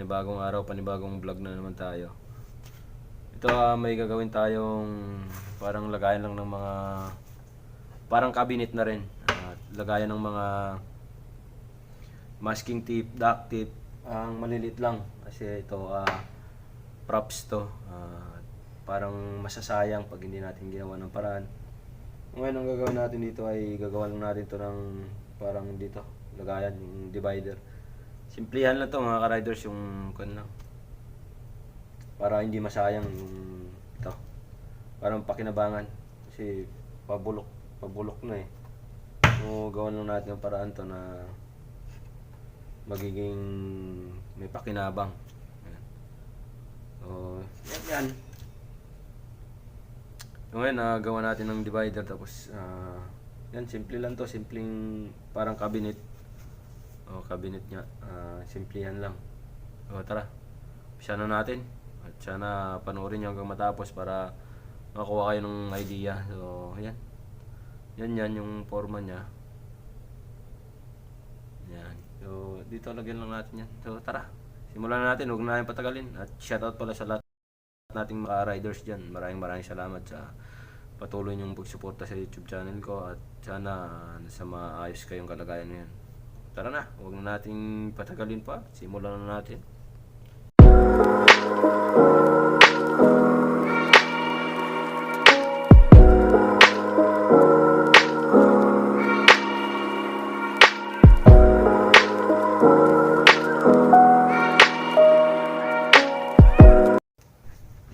panibagong araw, panibagong vlog na naman tayo. Ito ah, may gagawin tayong parang lagayan lang ng mga parang cabinet na rin. Ah, lagayan ng mga masking tip, duct tip, ang malilit lang kasi ito ah, props to. Ah, parang masasayang pag hindi natin ginawa ng paraan. Ngayon ang gagawin natin dito ay gagawa lang natin to ng parang dito, lagayan, yung divider. Simplihan lang to mga ka-riders yung kan lang. Para hindi masayang yung ito. Parang pakinabangan. Kasi pabulok, pabulok na eh. So gawan lang natin ang paraan to na magiging may pakinabang. Ayan. So, yan yan. So ngayon, nagawa natin ng divider tapos ah, yan, simple lang to, simpleng parang cabinet. O, cabinet niya. Ah, simplihan lang. O, tara. Umpisa na natin. At sana panoorin niyo hanggang matapos para makakuha kayo ng idea. So, yan. Yan yan yung forma niya. Yan. So, dito lagyan lang natin yan. So, tara. Simulan na natin. Huwag na natin patagalin. At shoutout pala sa lahat nating mga riders dyan. Maraming maraming salamat sa patuloy niyong pagsuporta sa YouTube channel ko at sana uh, nasa maayos kayong kalagayan ngayon. Tara na, huwag na nating patagalin pa. Simulan na natin.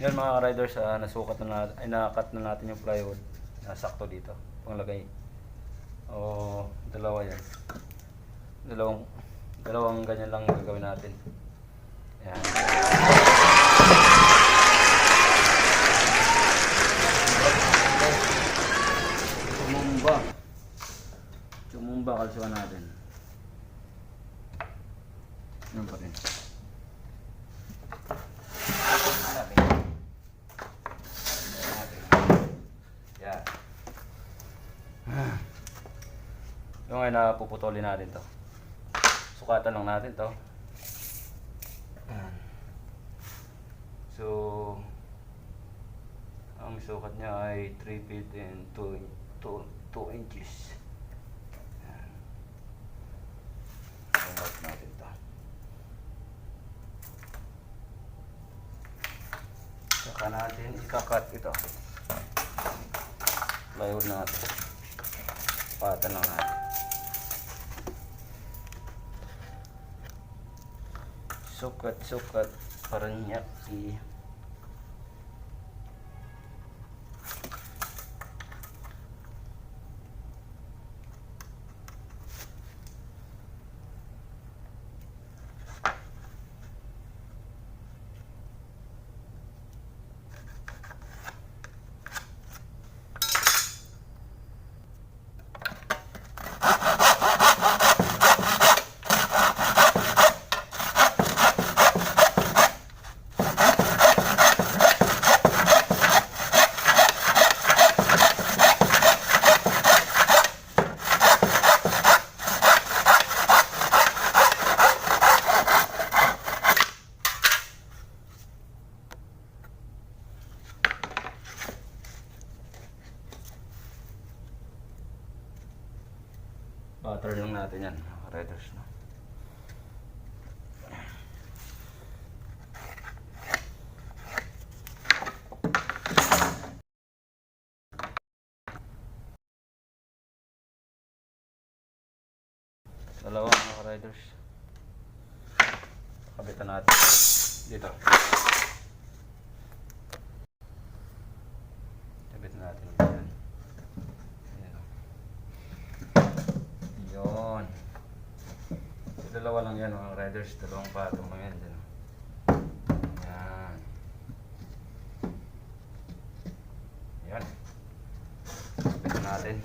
Yan mga riders, ah, nasukat na natin, ay nakakat na natin yung plywood. Nasakto dito, panglagay. O, dalawa yan. Dalawang, dalawang ganyan lang gagawin natin. Yan. Tumumba. Tumumba kalsukan natin. Yan pa rin. Ngayon na puputulin natin to. Sukatan lang natin to. So, ang sukat niya ay 3 feet and 2, 2, 2 inches. Sukat natin to. Saka natin ikakat ito. Plywood natin. Patan lang natin. Sukat, sukat. Paranyaki. Butter lang natin yan, mga riders. No? Riders. Kabitan natin. Dito. Kabitan natin. Yan. Yun. So, dalawa lang yan mga riders. Dalawang patong lang yan. Dyan. Yan. Yan. Kapit natin.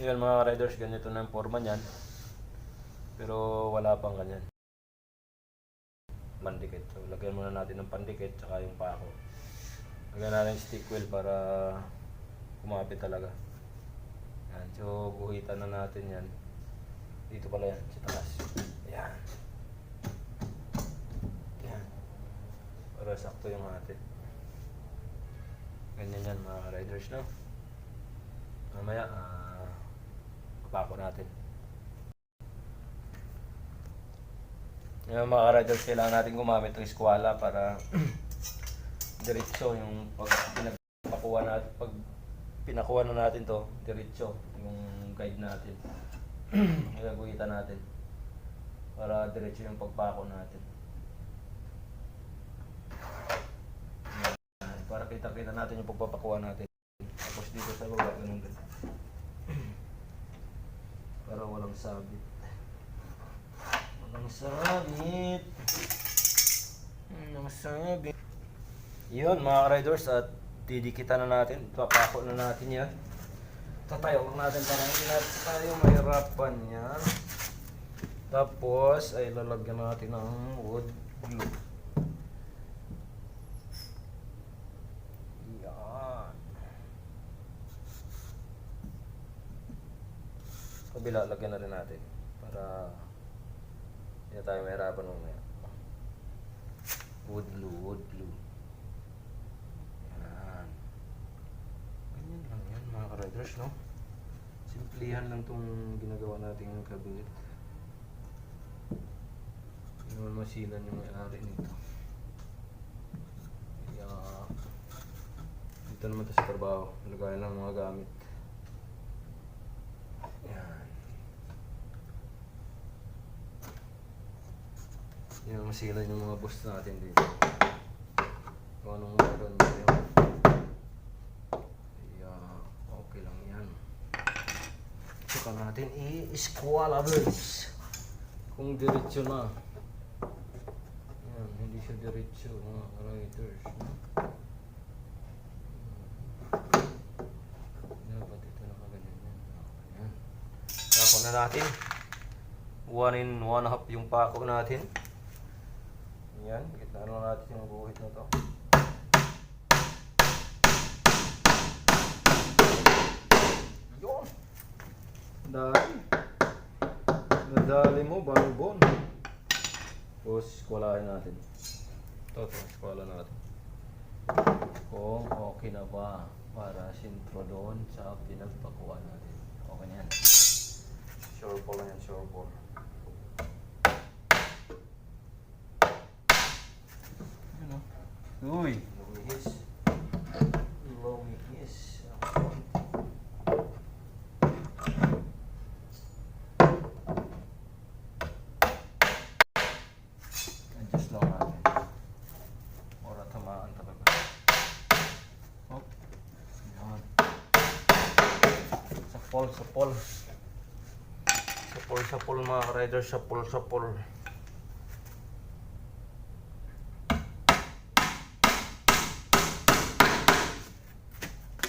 Yan mga riders, ganito na ang forma niyan. Pero wala pang ganyan. Pandikit. So, lagyan muna natin ng pandikit tsaka yung pako. Lagyan natin stick wheel para kumapit talaga. Yan. So, guhitan na natin yan. Dito pala yan, sa taas. Yan. Yan. Para sakto yung hati. Ganyan yan mga riders no. Mamaya, ah, papako natin. Yung mga riders, kailangan natin gumamit ng eskwala para diretso yung pag pinagpakuha natin, pag pinakuha na natin to, diretso yung guide natin. Gagawin natin para diretso yung pagpako natin. Para kita-kita natin yung pagpapakuha natin. Tapos dito sa baba, ganun din. Para walang sabit. Walang sabit. Walang sabit. Yun mga riders at didikitan na natin. Papako na natin yan. Tatayo lang natin para hindi natin tayo mahirapan yan. Tapos ay lalagyan natin ng wood glue. Yan. Kabila, lagyan na rin natin. Na tayo mahirapan mamaya. Wood glue, wood glue. Yan. Ganyan lang yan mga ka-riders, no? Simplihan lang tong ginagawa nating cabinet. Hindi naman masilan yung may-ari nito. Kaya, dito naman to sa trabaho. Lagayan ng mga gamit. Hindi naman masilan yung mga boss natin dito. Kung anong meron yun. Kaya, okay lang yan. Saka natin i-squalables. Kung diretso na. Yan, hindi siya diretso mga riders. No? Dapat ito nakaganyan yan. Yan. Pako na natin. One in one half yung pako natin. Yan, gitna na natin yung buhit na to. Yun! Dali. Nadali mo, balbon. Tapos, skwalahin natin. Ito, ito, skwala natin. Kung okay na ba para sintro doon sa pinagpakuha natin. Okay na yan. Sure ball na yan, sure ball. Uy! Lumihis. Ako. Adjust lang natin. Para tamaan talaga. Yan. Sa pole, sa pole. Sa pole, sa pole mga rider, sa pole, sa pole.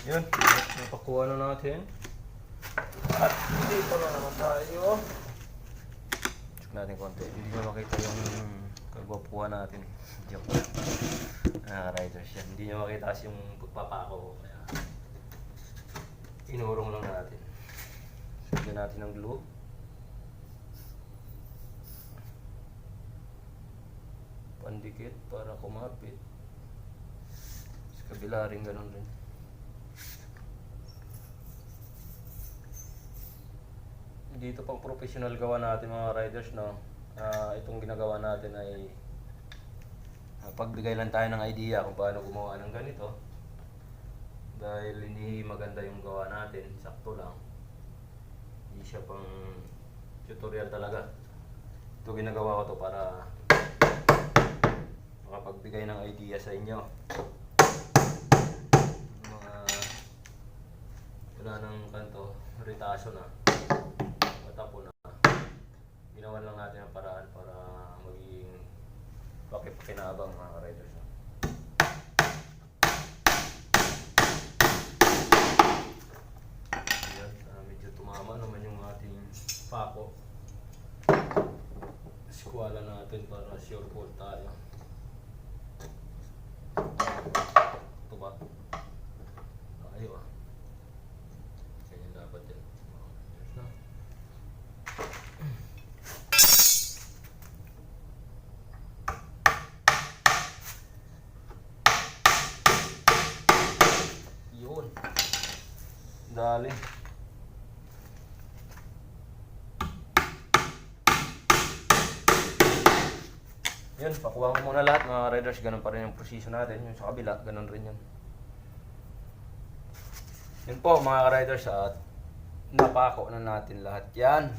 Yun, napakuha na natin. At dito na naman tayo. Check natin konti. Hindi nyo makita yung kagwapuan natin. Joke. Ah, riders yan. Hindi nyo makita kasi yung pagpapako ko. Kaya inurong lang natin. Sagyan natin ng glue. Pandikit para kumapit. Sa kabila rin ganun rin. Dito pang professional gawa natin mga riders no? Ah, itong ginagawa natin ay ah, pagbigay lang tayo ng idea kung paano gumawa ng ganito. Dahil hindi maganda yung gawa natin sakto lang. Hindi siya pang tutorial talaga. Ito ginagawa ko to para makapagbigay ng idea sa inyo. Mga wala nang kanto ritaso na matapo na ginawan lang natin ang paraan para maging pakipakinabang mga riders. No? Ayan, ah, medyo tumama naman yung ating pako. Eskwala natin para sure po tayo. Ito ba? Tayo ah. Ganyan dapat yan. Mga riders, no? tali. Yun, pakuha ko muna lahat mga riders. Ganun pa rin yung proseso natin. Yung sa kabila, ganun rin yun. Yun po mga riders at napako na natin lahat yan.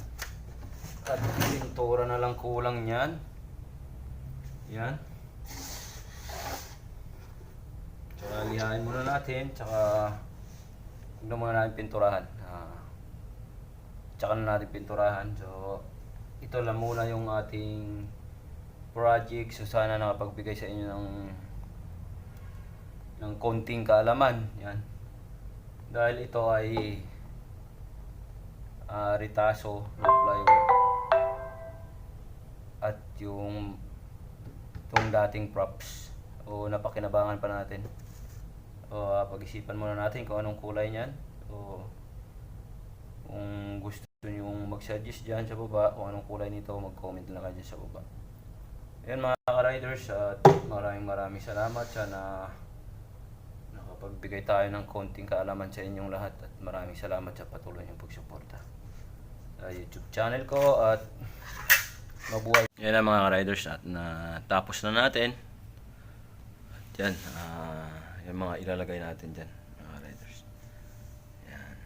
At pintura na lang kulang yan. Yan. Tsaka lihain muna natin. Tsaka na muna natin pinturahan. Ah, tsaka na natin pinturahan. So, ito lang muna yung ating project. So, sana nakapagbigay sa inyo ng ng konting kaalaman. Yan. Dahil ito ay ah, ritaso na plywood at yung itong dating props o napakinabangan pa natin o ah, pag-isipan muna natin kung anong kulay niyan o kung gusto niyo mag-suggest dyan sa baba kung anong kulay nito mag-comment lang kayo sa baba Ayan mga ka-riders at maraming maraming salamat sana nakapagbigay tayo ng konting kaalaman sa inyong lahat at maraming salamat sa patuloy niyong pagsuporta sa YouTube channel ko at mabuhay. Yan ang mga riders at natapos na natin. At yan, ah, yung mga ilalagay natin dyan, mga riders. Yan.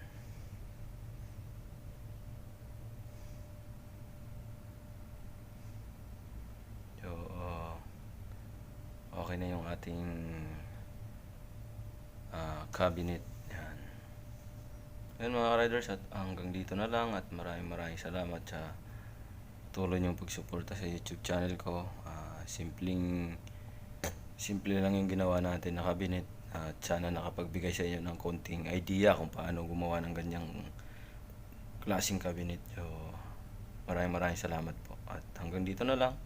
So, ah, okay na yung ating ah, cabinet. Yan. Yan mga riders at hanggang dito na lang at maraming maraming salamat sa tuloy niyong pagsuporta sa YouTube channel ko. Ah, simpleng simple lang yung ginawa natin na cabinet at sana nakapagbigay sa inyo ng konting idea kung paano gumawa ng ganyang klaseng cabinet. So, maraming maraming salamat po. At hanggang dito na lang.